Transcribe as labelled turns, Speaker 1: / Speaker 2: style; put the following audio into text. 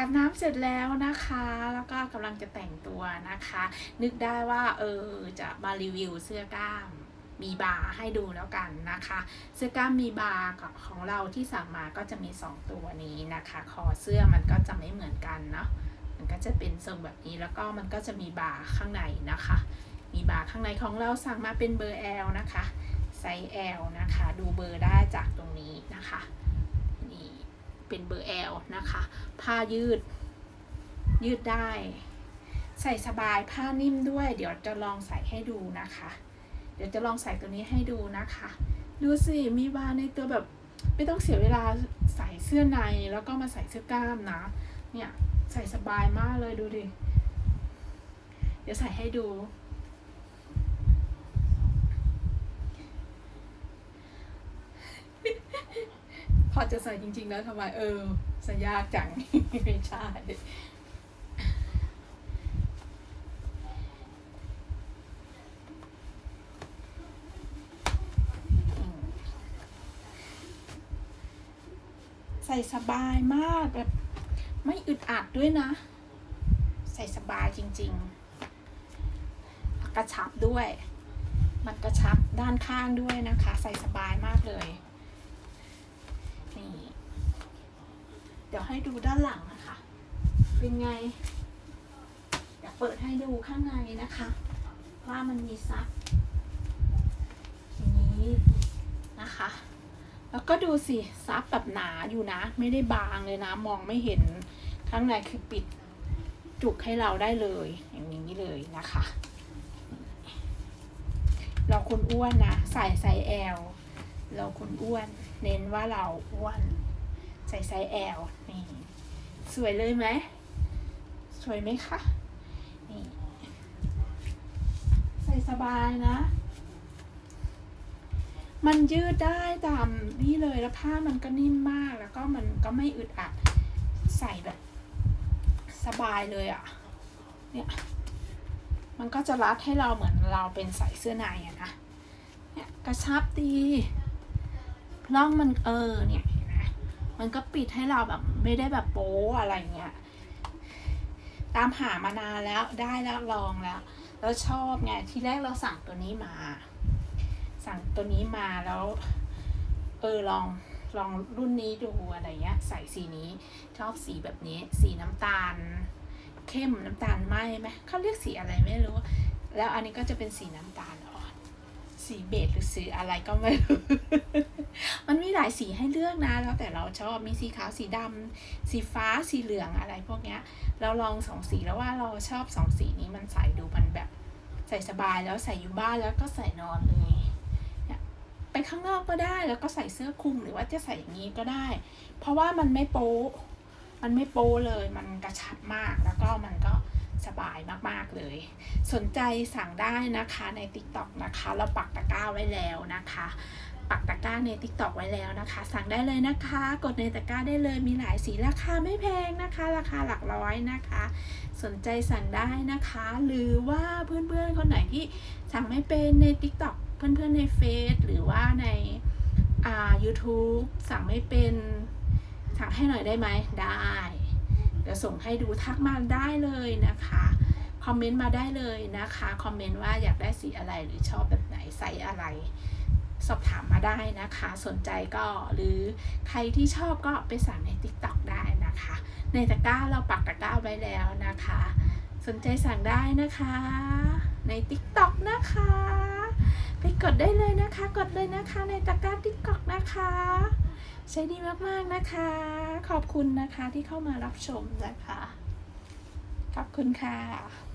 Speaker 1: อาบน้ำเสร็จแล้วนะคะ แล้วก็กำลังจะแต่งตัวนะคะ นึกได้ว่าเออจะมารีวิวเสื้อกล้ามมีบาร์ให้ดูแล้วกันนะคะ เสื้อกล้ามมีบาร์กับของเราที่สั่งมาก็จะมี 2 ตัวนี้นะคะ คอเสื้อมันก็จะไม่เหมือนกันเนาะมันก็จะเป็นทรงแบบนี้แล้วก็มันก็จะมีบาร์ข้างในนะคะ มีบาร์ข้างในของเราสั่งมาเป็นเบอร์ L นะคะไซส์ L นะคะ ดูเบอร์ได้จากตรงนี้นะคะ เป็นเบอร์ L นะคะ ผ้ายืด ยืดได้ ใส่สบายผ้านิ่มด้วย เดี๋ยวจะลองใส่ให้ดูนะคะ เดี๋ยวจะลองใส่ตัวนี้ให้ดูนะคะ ดูสิ มีบาในตัวแบบไม่ต้องเสียเวลาใส่เสื้อในแล้วก็มาใส่เสื้อกล้ามนะ เนี่ยใส่สบายมากเลยดูดิ เดี๋ยวใส่ให้ดู พอจะใส่จริง ๆ แล้วทำไมเออใส่ยากจัง ไม่ใช่ใส่สบายมากแบบ ไม่อึดอัดด้วยนะ ใส่สบายจริง ๆ กระชับด้วย มันกระชับด้านข้างด้วยนะคะ ใส่สบายมากเลย นี่ เดี๋ยวให้ดูด้านหลังนะคะ เป็นไงเดี๋ยวเปิดให้ดูข้างในนะคะ ว่ามันมีซับอย่างนี้นะคะ แล้วก็ดูสิซับแบบหนาอยู่นะ ไม่ได้บางเลยนะ มองไม่เห็นข้างในคือปิดจุกให้เราได้เลย อย่างนี้เลยนะคะ เราคนอ้วนนะ ใส่ไซส์ L เราคนอ้วน เน้นว่าเราอ้วน ใส่ไซส์ L นี่สวยเลยไหมสวยไหมคะนี่ใส่สบายนะ มันยืดได้ตามนี่เลยแล้วผ้ามันก็นิ่มมากแล้วก็มันก็ไม่อึดอัดใส่แบบสบายเลยอะ่ะเนี่ยมันก็จะรัดให้เราเหมือนเราเป็นใส่เสื้อในอะนะเนี่ยกระชับดีร่องมันเออเนี่ย มันก็ปิดให้เราแบบไม่ได้แบบโป๊อะไรเงี้ย ตามหามานานแล้วได้แล้วลองแล้ว แล้วชอบไงที่แรกเราสั่งตัวนี้มา สั่งตัวนี้มาแล้วเออลองลองรุ่นนี้ดูอะไรเงี้ย ใส่สีนี้ชอบสีแบบนี้ สีน้ำตาล เข้มน้ำตาลไหมไหมเขาเรียกสีอะไรไม่รู้ แล้วอันนี้ก็จะเป็นสีน้ำตาล สีเบจหรือสีอะไรก็ไม่รู้ มันมีหลายสีให้เลือกนะ แล้วแต่เราชอบ มีสีขาว สีดำ สีฟ้า สีเหลืองอะไรพวกเนี้ย เราลองสองสีแล้วว่าเราชอบสองสีนี้มันใส่ดูมันแบบใส่สบายแล้วใส่อยู่บ้านแล้วก็ใส่นอนเลยไปข้างนอกก็ได้แล้วก็ใส่เสื้อคลุมหรือว่าจะใส่อย่างนี้ก็ได้ เพราะว่ามันไม่โป๊มันไม่โป้เลย มันกระชับมากแล้วก็มันก็ สบายมากๆเลย สนใจสั่งได้นะคะใน TikTok นะคะ เราปักตะกร้าไว้แล้วนะคะ ปักตะกร้าใน TikTok ไว้แล้วนะคะ สั่งได้เลยนะคะ กดในตะกร้าได้เลยมีหลายสีราคาไม่แพงนะคะ ราคาหลักร้อยนะคะ สนใจสั่งได้นะคะ หรือว่าเพื่อนๆคนไหนที่สั่งไม่เป็นใน TikTok เพื่อนๆในเฟซหรือว่าในอ่า YouTube สั่งไม่เป็น สั่งให้หน่อยได้ไหมได้ เดี๋ยวส่งให้ดูทักมาได้เลยนะคะ คอมเมนต์มาได้เลยนะคะ คอมเมนต์ว่าอยากได้สีอะไรหรือชอบแบบไหนไซส์อะไร สอบถามมาได้นะคะ สนใจก็หรือใครที่ชอบก็ไปสั่งใน TikTok ได้นะคะ ในตะกร้าเราปักตะกร้าไว้แล้วนะคะ สนใจสั่งได้นะคะ ใน TikTok นะคะ ไปกดได้เลยนะคะ กดเลยนะคะในตะกร้า TikTok นะคะ ใช้ดีมากๆนะคะ ขอบคุณนะคะที่เข้ามารับชมนะคะ ขอบคุณค่ะ